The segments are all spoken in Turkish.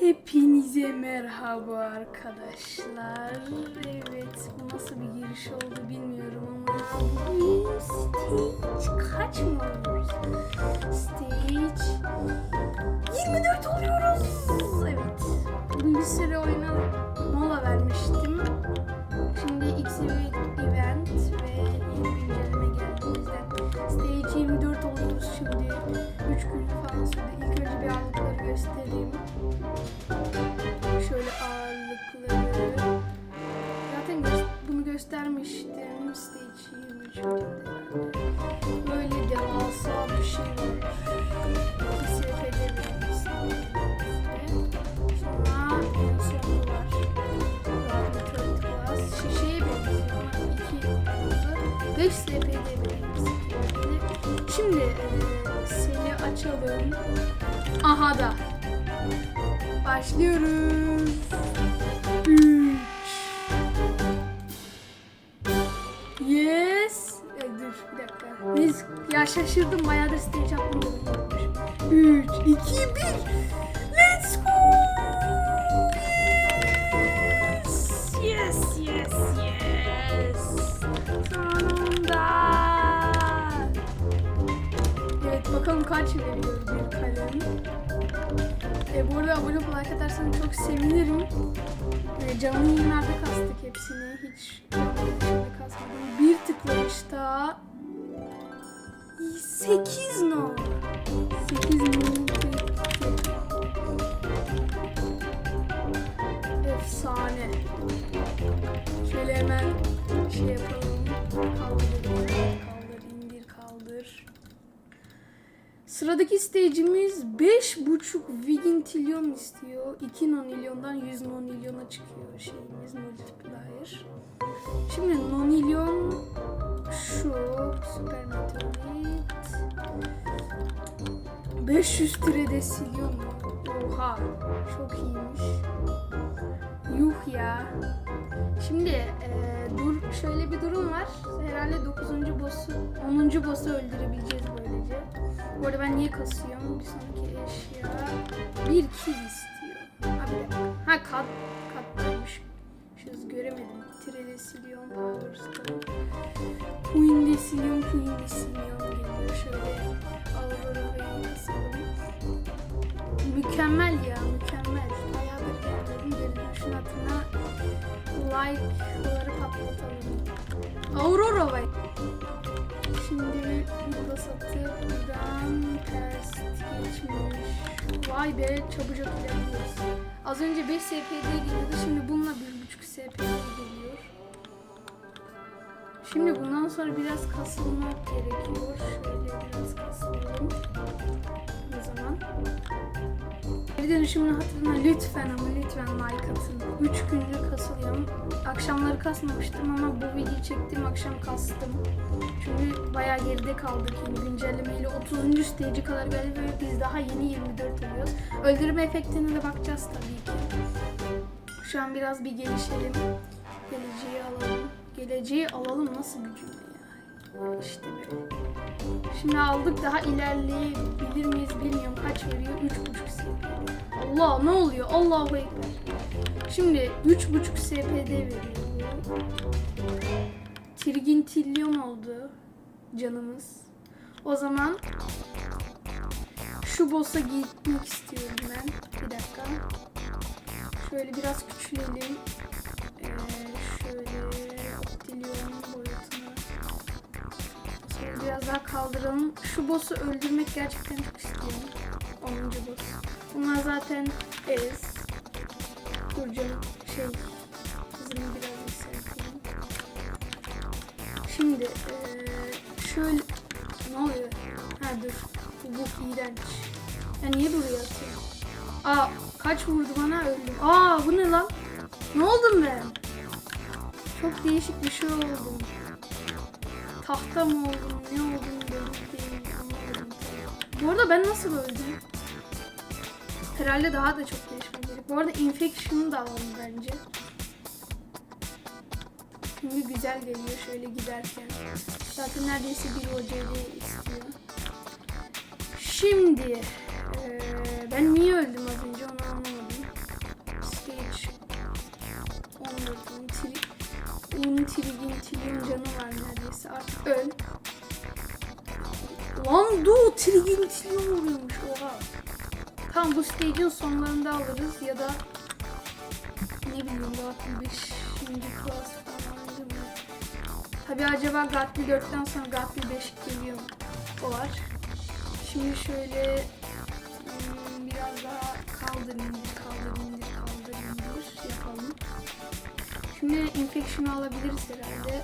Hepinize merhaba arkadaşlar. Evet bu nasıl bir giriş oldu bilmiyorum ama stage kaç mı oluyoruz? Stage 24 oluyoruz. Evet. Bir süre oyuna mola vermiştim. Şimdi X event ve yeni göstereyim. Şöyle ağırlıkları. Zaten gö- bunu göstermiştim. Stage 23 bölümde. Böyle devasa bir şey var. SP'de veririz. Sonra en sonu var. Class. Şişeye benziyor iki hızı. 5 SP'de veririz. Şimdi eee seni açalım. Aha da. Başlıyoruz. 3 Yes. E, dur bir dakika. Biz ya şaşırdım bayağıdır stage yapmadım. 3 2 1 Kaç veriyor bir kalem. E, bu arada abone olup like atarsanız çok sevinirim. E, canlı yayınlarda kastık hepsini. Hiç kasmadım. Bir tıklayışta 8 no. 8 no. Sıradaki stage'imiz 5.5 Vigintilyon istiyor. 2 nonilyondan 100 nonilyona çıkıyor şeyimiz multiplier. Şimdi nonilyon şu süper meteorit 500 tridesilyon? Oha çok iyiymiş. Yuh ya. Şimdi dur şöyle bir durum var. Herhalde 9. boss'u 10. boss'u öldürebileceğiz böylece. Bu arada ben niye kasıyorum? Bir sonraki eşya bir kill istiyor. Bir dakika. Ha kat kattaymış. Şurası göremedim. Tridesilyon Power Stone. Queen Desilyon, Queen Desilyon geliyor. Şöyle Aurora'yı kasalım. Mükemmel ya, mükemmel. Bayağıdır gelmedim. Gelin şunun altına like'ları patlatalım. Aurora var. Şimdi burada satıp buradan ters geçmiş. Vay be çabucak ilerliyoruz. Az önce 5 SPD geliyordu. Şimdi bununla 1.5 SPD geliyor. Şimdi bundan sonra biraz kasılmak gerekiyor. Şöyle biraz kasılalım. O zaman. Geri dönüşümünü hatırlama lütfen ama lütfen like atın. 3 gündür kasılıyorum. Akşamları kasmamıştım ama bu videoyu çektiğim akşam kastım. Çünkü bayağı geride kaldık yeni güncellemeyle. 30. stage kadar geldi ve biz daha yeni 24 oluyoruz. Öldürme efektine de bakacağız tabii ki. Şu an biraz bir gelişelim. Geleceği alalım. Geleceği alalım nasıl bir cümle ya. İşte böyle. Şimdi aldık daha ilerleyebilir miyiz bilmiyorum kaç veriyor 3.5 SPD. Allah ne oluyor Allahu Ekber. Şimdi 3.5 SPD veriyor bu. Trigintilyon oldu canımız. O zaman şu boss'a gitmek istiyorum ben. Bir dakika. Şöyle biraz küçülelim. Ee, şöyle optilyon boyutunu Şöyle biraz daha kaldıralım. Şu boss'u öldürmek gerçekten çok istiyorum. 10. boss. Bunlar zaten ez. Şey hızını biraz yükselteyim. Şimdi eee, şöyle ne oluyor? Ha dur. Bu bok iğrenç. Ya niye buraya atıyor? Aa kaç vurdu bana öldüm. Aa bu ne lan? Ne oldum ben? Çok değişik bir şey oldum. Tahta mı oldum? Ne oldum? Anlamadım. Bu arada ben nasıl öldüm? Herhalde daha da çok değişmem gerek. Bu arada infection'ı da alalım bence. Çünkü güzel geliyor şöyle giderken. Zaten neredeyse bir OCD istiyor. Şimdi ee, ben niye öldüm az önce onu anlamadım. Stage 14'ün tri un trigin trigin canı var neredeyse artık öl. Lan du trigin trigin vuruyor bu stage'in sonlarında alırız ya da ne bileyim Gatli 5. class falan mi? Tabi acaba Gatli 4'ten sonra Gatli 5 geliyor mu? O var. Şimdi şöyle hmm, biraz daha kaldır indir kaldır indir kaldır indir yapalım. Şimdi infection'ı alabiliriz herhalde.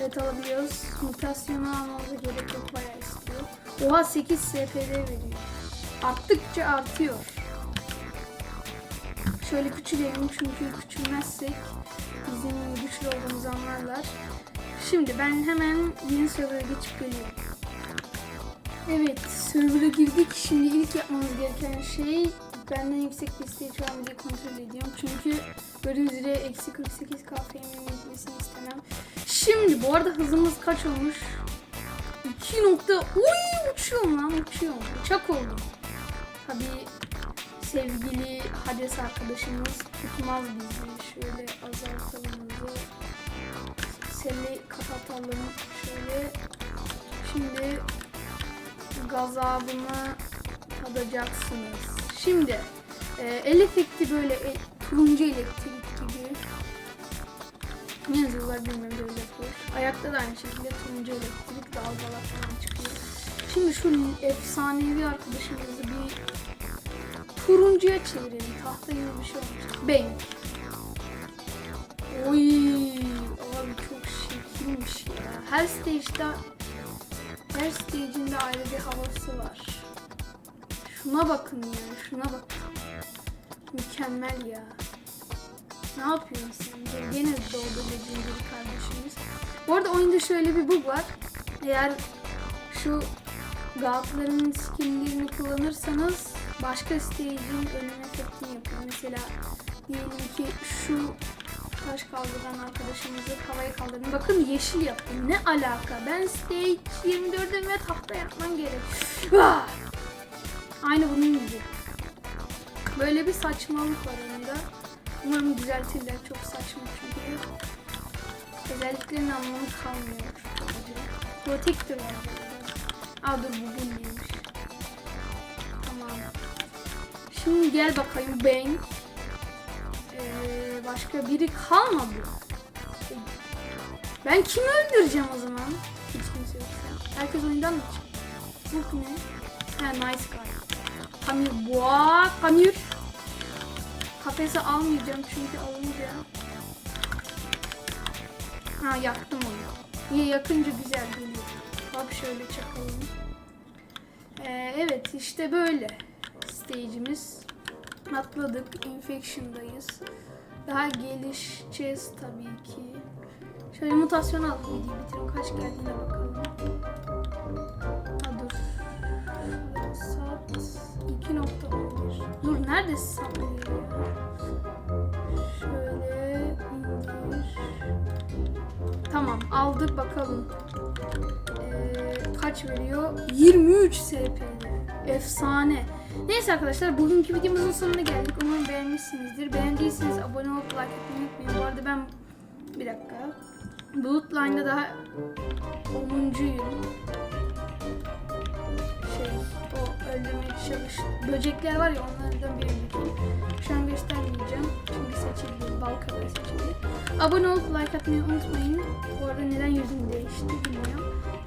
Evet alabiliyoruz. Mutasyonu almamıza gerek yok bayağı istiyor. Oha 8 SPD veriyor. Arttıkça artıyor. Şöyle küçülelim çünkü küçülmezsek bizim güçlü olduğumuzu anlarlar. Şimdi ben hemen yeni server'a geçip geliyorum. Evet, server'a girdik. Şimdi ilk yapmamız gereken şey benden yüksek bir isteği şu an diye kontrol ediyorum. Çünkü gördüğünüz üzere eksi 48 KFM'nin gitmesini istemem. Şimdi bu arada hızımız kaç olmuş? 2 nokta... Uy uçuyorum lan uçuyorum. Uçak oldum. Tabii sevgili Hades arkadaşımız tutmaz bizi. Şöyle azaltalım hızı. Seli kapatalım. Şöyle. Şimdi gazabını tadacaksınız. Şimdi e, el efekti böyle e, turuncu elektrik gibi. Ne yazıyorlar bilmiyorum böyle yapıyor. Ayakta da aynı şekilde turuncu elektrik dalgalar falan çıkıyor. Şimdi şu efsanevi arkadaşımızı bir turuncuya çevirelim. Tahta gibi bir şey olmuş. Bang. Oy, abi çok şekilmiş ya. Her stage'da her stage'in de ayrı bir havası var. Şuna bakın ya, şuna bak. Mükemmel ya. Ne yapıyorsun sen? Gene doldu legendary kardeşimiz. Bu arada oyunda şöyle bir bug var. Eğer şu Galtların skinlerini kullanırsanız başka stage'in önüne efektini yapıyor. Mesela diyelim ki şu taş kaldıran arkadaşımızı havaya kaldırdım. Bakın yeşil yaptım. Ne alaka? Ben stage 24'e ve tahta yapman gerek. Ah! Aynı bunun gibi. Böyle bir saçmalık var oyunda. Umarım düzeltirler. Çok saçma çünkü. Özelliklerin anlamı kalmıyor. Protector var. Aa dur bu neymiş. Tamam. Şimdi gel bakayım bang. Ee, başka biri kalmadı. Ben kimi öldüreceğim o zaman? Hiç kimse yoksa. Herkes oyundan mı çıktı? Bu ne? Ha nice guy. Pamir boğa. Pamir. Kafese almayacağım çünkü alınca. Ha yaktım onu. Niye yakınca güzel geliyor. Bak şöyle çakalım. Ee, evet işte böyle stage'imiz. Atladık. Infection'dayız. Daha gelişeceğiz tabii ki. Şöyle mutasyon alalım videoyu bitirelim. Kaç geldiğine bakalım. Ha dur. Saat 2.11. Dur neredesin sen ya? Şöyle indir. Tamam aldık bakalım. Kaç veriyor? 23 SP'de. Efsane. Neyse arkadaşlar bugünkü videomuzun sonuna geldik. Umarım beğenmişsinizdir. Beğendiyseniz abone olup like etmeyi unutmayın. Bu arada ben bir dakika. Bloodline'da daha 10'uncuyum. Şey, o öldürmeye çalış. Böcekler var ya onlardan birinciyim. Şu an göstermeyeceğim. Çünkü seçildi. Bal seçildi. Abone olup like atmayı unutmayın. Bu arada neden yüzüm değişti bilmiyorum.